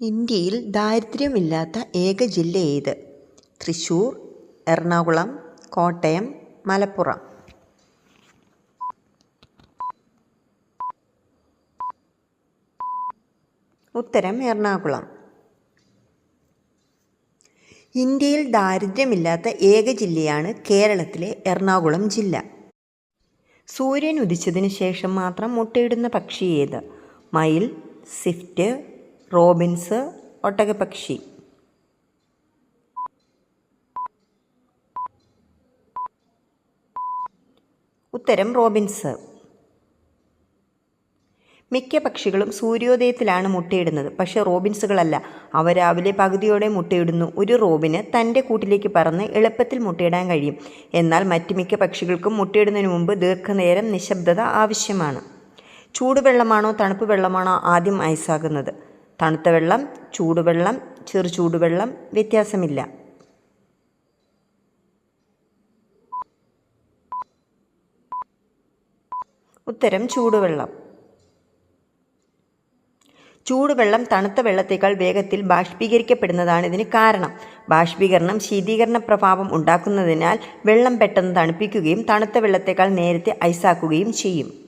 ഇന്ത്യയിൽ ദാരിദ്ര്യമില്ലാത്ത ഏക ജില്ല ഏത്? തൃശ്ശൂർ എറണാകുളം കോട്ടയം മലപ്പുറം. ഉത്തരം എറണാകുളം. ഇന്ത്യയിൽ ദാരിദ്ര്യമില്ലാത്ത ഏക ജില്ലയാണ് കേരളത്തിലെ എറണാകുളം ജില്ല. സൂര്യൻ ഉദിച്ചതിന് ശേഷം മാത്രം മുട്ടയിടുന്ന പക്ഷി ഏത്? മയിൽ സ്വിഫ്റ്റ് റോബിൻസ് ഒട്ടകപ്പക്ഷി. ഉത്തരം റോബിൻസ്. മിക്ക പക്ഷികളും സൂര്യോദയത്തിലാണ് മുട്ടയിടുന്നത്. പക്ഷേ റോബിൻസുകളല്ല. അവ രാവിലെ പകുതിയോടെ മുട്ടയിടുന്നു. ഒരു റോബിന് തന്റെ കൂട്ടിലേക്ക് പറന്ന് എളുപ്പത്തിൽ മുട്ടയിടാൻ കഴിയും. എന്നാൽ മറ്റ് മിക്ക പക്ഷികൾക്കും മുട്ടയിടുന്നതിന് മുമ്പ് ദീർഘനേരം നിശബ്ദത ആവശ്യമാണ്. ചൂടുവെള്ളമാണോ തണുപ്പ് വെള്ളമാണോ ആദ്യം ഐസാകുന്നത്? തണുത്ത വെള്ളം ചൂടുവെള്ളം ചെറു ചൂടുവെള്ളം വ്യത്യാസമില്ല. ഉത്തരം ചൂടുവെള്ളം. ചൂടുവെള്ളം തണുത്ത വെള്ളത്തേക്കാൾ വേഗത്തിൽ ബാഷ്പീകരിക്കപ്പെടുന്നതാണ് ഇതിന് കാരണം. ബാഷ്പീകരണം ശീതീകരണ പ്രഭാവം ഉണ്ടാക്കുന്നതിനാൽ വെള്ളം പെട്ടെന്ന് തണുപ്പിക്കുകയും തണുത്ത വെള്ളത്തേക്കാൾ നേരത്തെ ഐസാക്കുകയും ചെയ്യും.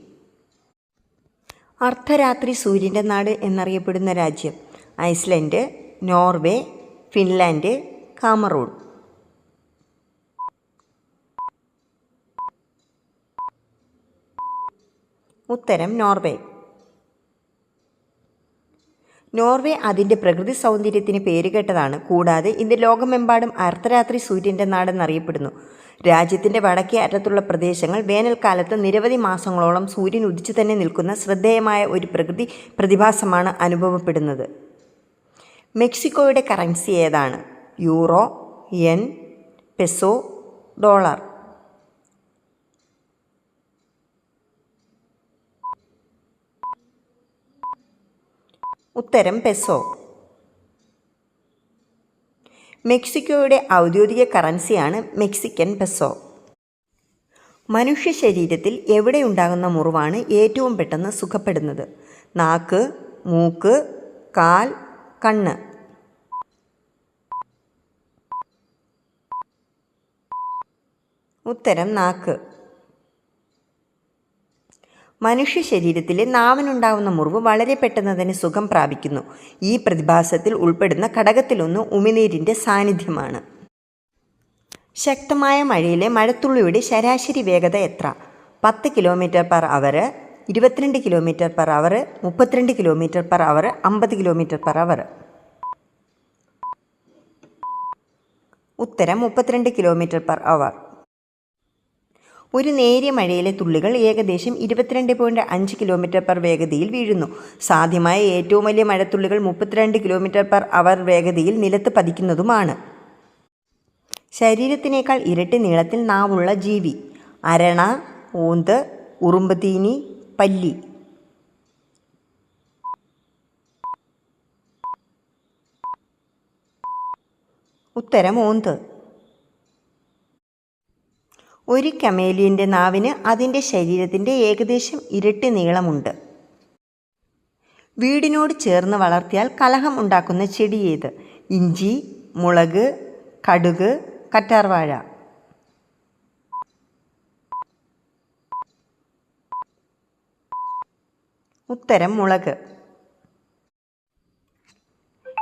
അർദ്ധരാത്രി സൂര്യന്റെ നാട് എന്നറിയപ്പെടുന്ന രാജ്യം. Iceland Norway Finland Cameroon. ഉത്തരം നോർവേ. നോർവേ അതിന്റെ പ്രകൃതി സൗന്ദര്യത്തിന് പേരുകേട്ടതാണ് കൂടാതെ ഇന്ന് ലോകമെമ്പാടും അർദ്ധരാത്രി സൂര്യന്റെ നാടെന്നറിയപ്പെടുന്നു രാജ്യത്തിന്റെ വടക്കേ അറ്റത്തുള്ള പ്രദേശങ്ങൾ വേനൽക്കാലത്ത് നിരവധി മാസങ്ങളോളം സൂര്യൻ ഉദിച്ചു തന്നെ നിൽക്കുന്ന ശ്രദ്ധേയമായ ഒരു പ്രകൃതി പ്രതിഭാസമാണ് അനുഭവപ്പെടുന്നത്. മെക്സിക്കോയുടെ കറൻസി ഏതാണ്? Euro yen peso dollar. ഉത്തരം പെസോ. മെക്സിക്കോയുടെ ഔദ്യോഗിക കറൻസിയാണ് മെക്സിക്കൻ പെസോ. മനുഷ്യ ശരീരത്തിൽ എവിടെയുണ്ടാകുന്ന മുറിവാണ് ഏറ്റവും പെട്ടെന്ന് സുഖപ്പെടുന്നത്? നാക്ക് മൂക്ക് കാൽ കണ്ണ്. ഉത്തരം നാക്ക്. മനുഷ്യ ശരീരത്തിലെ നാവിനുണ്ടാകുന്ന മുറിവ് വളരെ പെട്ടെന്ന് തന്നെ സുഖം പ്രാപിക്കുന്നു. ഈ പ്രതിഭാസത്തിൽ ഉൾപ്പെടുന്ന ഘടകത്തിലൊന്ന് ഉമിനീരിന്റെ സാന്നിധ്യമാണ്. ശക്തമായ മഴയിലെ മഴത്തുള്ളിയുടെ ശരാശരി വേഗത എത്ര? പത്ത് കിലോമീറ്റർ പെർ അവർ ഇരുപത്തിരണ്ട് കിലോമീറ്റർ പെർ അവർ മുപ്പത്തിരണ്ട് കിലോമീറ്റർ പെർ അവർ അമ്പത് കിലോമീറ്റർ പെർ അവർ. ഉത്തരം മുപ്പത്തിരണ്ട് കിലോമീറ്റർ പെർ അവർ. ഒരു നേരിയ മഴയിലെ തുള്ളികൾ ഏകദേശം ഇരുപത്തിരണ്ട് പോയിന്റ് അഞ്ച് കിലോമീറ്റർ പെർ വേഗതയിൽ വീഴുന്നു. സാധ്യമായ ഏറ്റവും വലിയ മഴത്തുള്ളികൾ മുപ്പത്തിരണ്ട് കിലോമീറ്റർ പെർ അവർ വേഗതയിൽ നിലത്ത് പതിക്കുന്നതുമാണ്. ശരീരത്തിനേക്കാൾ ഇരട്ടി നീളത്തിൽ നാവുള്ള ജീവി. അരണ ഊന്ത് ഉറുമ്പുതീനി പല്ലി. ഉത്തരം ഓന്ത് ഒരു കമേലിയന്റെ നാവിന് അതിന്റെ ശരീരത്തിന്റെ ഏകദേശം ഇരട്ടി നീളമുണ്ട്. വീടിനോട് ചേർന്ന് വളർത്തിയാൽ കലഹം ഉണ്ടാക്കുന്ന ചെടി ഏത്? ഇഞ്ചി മുളക് കടുക് കറ്റാർവാഴ. ഉത്തരം മുളക്.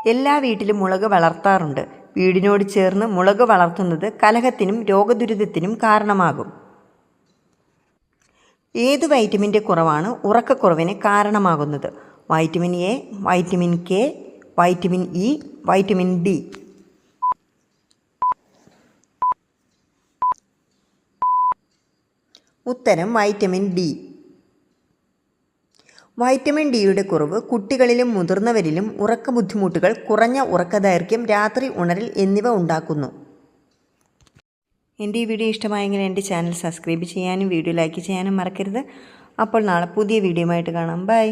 എല്ലാ വീട്ടിലും മുളക് വളർത്താറുണ്ട്. വീടിനോട് ചേർന്ന് മുളക് വളർത്തുന്നത് കലഹത്തിനും രോഗദുരിതത്തിനും കാരണമാകും. ഏത് വൈറ്റമിന്റെ കുറവാണ് ഉറക്കക്കുറവിന് കാരണമാകുന്നത്? Vitamin A vitamin K vitamin E vitamin D. ഉത്തരം വൈറ്റമിൻ ഡി. വൈറ്റമിൻ ഡിയുടെ കുറവ് കുട്ടികളിലും മുതിർന്നവരിലും ഉറക്ക ബുദ്ധിമുട്ടുകൾ കുറഞ്ഞ ഉറക്കദൈർഘ്യം രാത്രി ഉണരൽ എന്നിവ ഉണ്ടാക്കുന്നു. എന്റെ ഈ വീഡിയോ ഇഷ്ടമായെങ്കിൽ എന്റെ ചാനൽ സബ്സ്ക്രൈബ് ചെയ്യാനും വീഡിയോ ലൈക്ക് ചെയ്യാനും മറക്കരുത്. അപ്പോൾ നാളെ പുതിയ വീഡിയോ കാണാം. ബൈ.